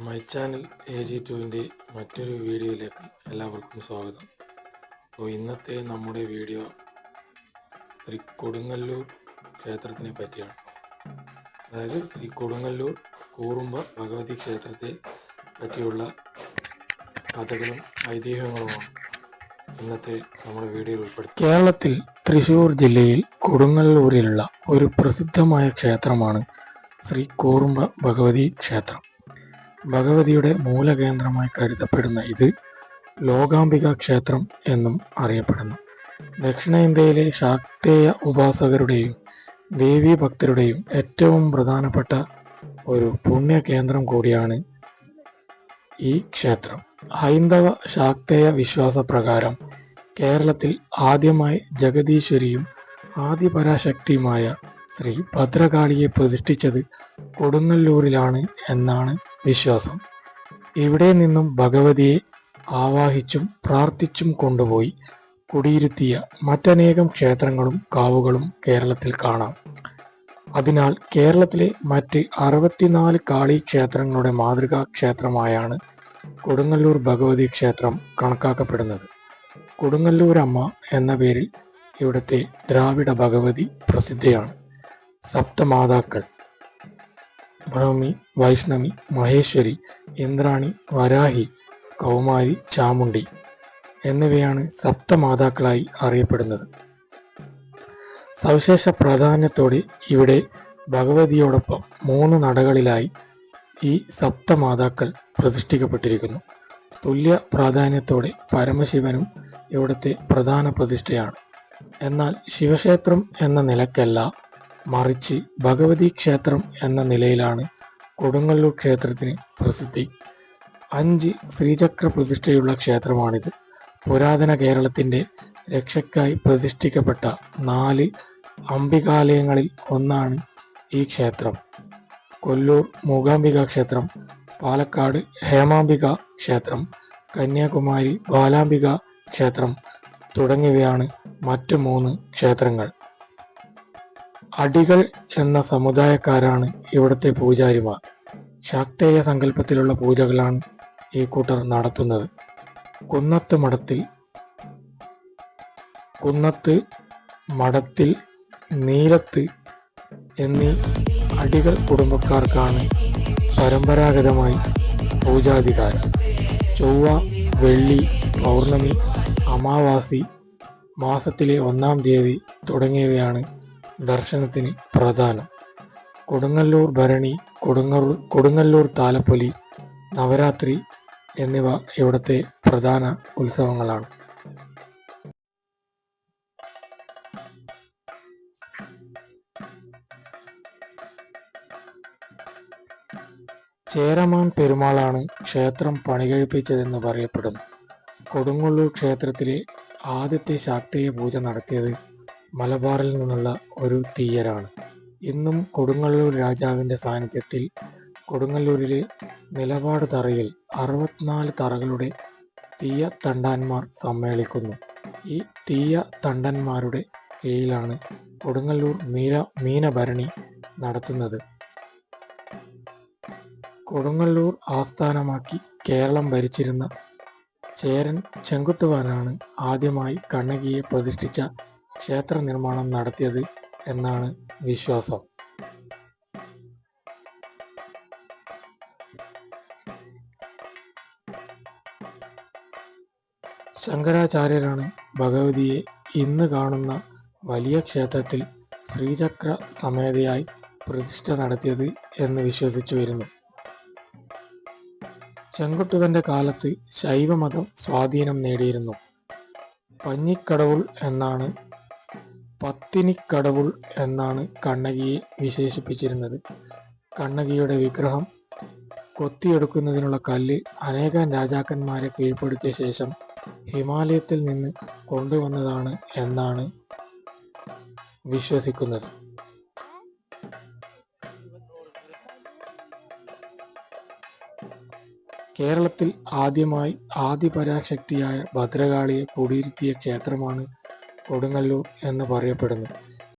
My channel A G ടുവിന്റെ മറ്റൊരു വീഡിയോയിലേക്ക് എല്ലാവർക്കും സ്വാഗതം. അപ്പോൾ ഇന്നത്തെ നമ്മുടെ വീഡിയോ ശ്രീ കൊടുങ്ങല്ലൂർ ക്ഷേത്രത്തിനെ പറ്റിയാണ്. അതായത് ശ്രീ കൊടുങ്ങല്ലൂർ കൂറുമ്പ ഭഗവതി ക്ഷേത്രത്തെ പറ്റിയുള്ള കഥകളും ഐതിഹ്യങ്ങളുമാണ് ഇന്നത്തെ നമ്മുടെ വീഡിയോയിൽ ഉൾപ്പെടുത്തി കേരളത്തിൽ തൃശ്ശൂർ ജില്ലയിൽ കൊടുങ്ങല്ലൂരിലുള്ള ഒരു പ്രസിദ്ധമായ ക്ഷേത്രമാണ് ശ്രീ കൂറുമ്പ ഭഗവതി ക്ഷേത്രം. ഭഗവതിയുടെ മൂലകേന്ദ്രമായി കരുതപ്പെടുന്ന ഇത് ലോകാംബിക ക്ഷേത്രം എന്നും അറിയപ്പെടുന്നു. ദക്ഷിണേന്ത്യയിലെ ശാക്തേയ ഉപാസകരുടെയും ദേവീ ഭക്തരുടെയും ഏറ്റവും പ്രധാനപ്പെട്ട ഒരു പുണ്യ കേന്ദ്രം കൂടിയാണ് ഈ ക്ഷേത്രം. ഹൈന്ദവ ശാക്തേയ വിശ്വാസപ്രകാരം കേരളത്തിൽ ആദ്യമായി ജഗദീശ്വരിയും ആദിപരാശക്തിയുമായ ശ്രീ ഭദ്രകാളിയെ പ്രതിഷ്ഠിച്ചത് കൊടുങ്ങല്ലൂരിലാണ് എന്നാണ് വിശ്വാസം. ഇവിടെ നിന്നും ഭഗവതിയെ ആവാഹിച്ചും പ്രാർത്ഥിച്ചും കൊണ്ടുപോയി കുടിയിരുത്തിയ മറ്റനേകം ക്ഷേത്രങ്ങളും കാവുകളും കേരളത്തിൽ കാണാം. അതിനാൽ കേരളത്തിലെ മറ്റ് അറുപത്തിനാല് കാളി ക്ഷേത്രങ്ങളുടെ മാതൃകാ ക്ഷേത്രമായാണ് കൊടുങ്ങല്ലൂർ ഭഗവതി ക്ഷേത്രം കണക്കാക്കപ്പെടുന്നത്. കൊടുങ്ങല്ലൂരമ്മ എന്ന പേരിൽ ഇവിടുത്തെ ദ്രാവിഡ ഭഗവതി പ്രസിദ്ധയാണ്. സപ്തമാതാക്കൾ. ബ്രഹ്മി വൈഷ്ണവി മഹേശ്വരി ഇന്ദ്രാണി വരാഹി കൗമാരി ചാമുണ്ടി എന്നിവയാണ് സപ്തമാതാക്കളായി അറിയപ്പെടുന്നത്. സവിശേഷ പ്രാധാന്യത്തോടെ ഇവിടെ ഭഗവതിയോടൊപ്പം മൂന്ന് നടകളിലായി ഈ സപ്തമാതാക്കൾ പ്രതിഷ്ഠിക്കപ്പെട്ടിരിക്കുന്നു. തുല്യ പ്രാധാന്യത്തോടെ പരമശിവനും ഇവിടുത്തെ പ്രധാന പ്രതിഷ്ഠയാണ്. എന്നാൽ ശിവക്ഷേത്രം എന്ന നിലക്കല്ല മറിച്ച് ഭഗവതി ക്ഷേത്രം എന്ന നിലയിലാണ് കൊടുങ്ങല്ലൂർ ക്ഷേത്രത്തിന് പ്രസിദ്ധി. അഞ്ച് ശ്രീചക്ര പ്രതിഷ്ഠയുള്ള ക്ഷേത്രമാണിത്. പുരാതന കേരളത്തിന്റെ രക്ഷയ്ക്കായി പ്രതിഷ്ഠിക്കപ്പെട്ട നാല് അംബികാലയങ്ങളിൽ ഒന്നാണ് ഈ ക്ഷേത്രം. കൊല്ലൂർ മൂകാംബിക ക്ഷേത്രം പാലക്കാട് ഹേമാംബിക ക്ഷേത്രം കന്യാകുമാരി ബാലാംബിക ക്ഷേത്രം തുടങ്ങിയവയാണ് മറ്റു മൂന്ന് ക്ഷേത്രങ്ങൾ. അടികൾ എന്ന സമുദായക്കാരാണ് ഇവിടുത്തെ പൂജാരിമാർ. ശാക്തേയ സങ്കല്പത്തിലുള്ള പൂജകളാണ് ഈ കൂട്ടർ നടത്തുന്നത്. കുന്നത്ത് മഠത്തിൽ കുന്നത്ത് മഠത്തിൽ നീലത്ത് എന്നീ അടികൾ കുടുംബക്കാർക്കാണ് പരമ്പരാഗതമായി പൂജാധികാരം. ചൊവ്വ വെള്ളി പൗർണമി അമാവാസി മാസത്തിലെ ഒന്നാം തീയതി തുടങ്ങിയവയാണ് ദർശനത്തിന് പ്രധാനം. കൊടുങ്ങല്ലൂർ ഭരണി കൊടുങ്ങല്ലൂർ കൊടുങ്ങല്ലൂർ താലപ്പൊലി നവരാത്രി എന്നിവ ഇവിടുത്തെ പ്രധാന ഉത്സവങ്ങളാണ്. ചേരമാൻ പെരുമാളാണ് ക്ഷേത്രം പണികഴിപ്പിച്ചതെന്ന് പറയപ്പെടുന്നു. കൊടുങ്ങല്ലൂർ ക്ഷേത്രത്തിലെ ആദ്യത്തെ ശാക്തേയ പൂജ നടത്തിയത് മലബാറിൽ നിന്നുള്ള ഒരു തീയരാണ് ഇന്നും കൊടുങ്ങല്ലൂർ രാജാവിന്റെ സാന്നിധ്യത്തിൽ കൊടുങ്ങല്ലൂരിലെ നിലപാട് തറയിൽ അറുപത്തിനാല് തറകളുടെ തീയ തണ്ടാന്മാർ സമ്മേളിക്കുന്നു. ഈ തീയ തണ്ടന്മാരുടെ കീഴിലാണ് കൊടുങ്ങല്ലൂർ മീന മീനഭരണി നടത്തുന്നത്. കൊടുങ്ങല്ലൂർ ആസ്ഥാനമാക്കി കേരളം ഭരിച്ചിരുന്ന ചേരൻ ചെങ്കുട്ടുവാനാണ് ആദ്യമായി കണ്ണകിയെ പ്രതിഷ്ഠിച്ച ക്ഷേത്ര നിർമ്മാണം നടത്തിയത് എന്നാണ് വിശ്വാസം. ശങ്കരാചാര്യരാണ് ഭഗവതിയെ ഇന്ന് കാണുന്ന വലിയ ക്ഷേത്രത്തിൽ ശ്രീചക്ര സമേതയായി പ്രതിഷ്ഠ നടത്തിയത് എന്ന് വിശ്വസിച്ചു വരുന്നു. ചെങ്കുട്ടുവന്റെ കാലത്ത് ശൈവമതം സ്വാധീനം നേടിയിരുന്നു. പഞ്ഞിക്കടവുൾ എന്നാണ് പത്തിനിക്കടവുൾ എന്നാണ് കണ്ണകിയെ വിശേഷിപ്പിച്ചിരുന്നത്. കണ്ണകിയുടെ വിഗ്രഹം കൊത്തിയെടുക്കുന്നതിനുള്ള കല്ല് അനേകം രാജാക്കന്മാരെ കീഴ്പ്പെടുത്തിയ ശേഷം ഹിമാലയത്തിൽ നിന്ന് കൊണ്ടുവന്നതാണ് എന്നാണ് വിശ്വസിക്കുന്നത്. കേരളത്തിൽ ആദ്യമായി ആദിപരാശക്തിയായ ഭദ്രകാളിയെ കുടിയിരുത്തിയ ക്ഷേത്രമാണ് കൊടുങ്ങല്ലൂർ എന്ന് പറയപ്പെടുന്നു.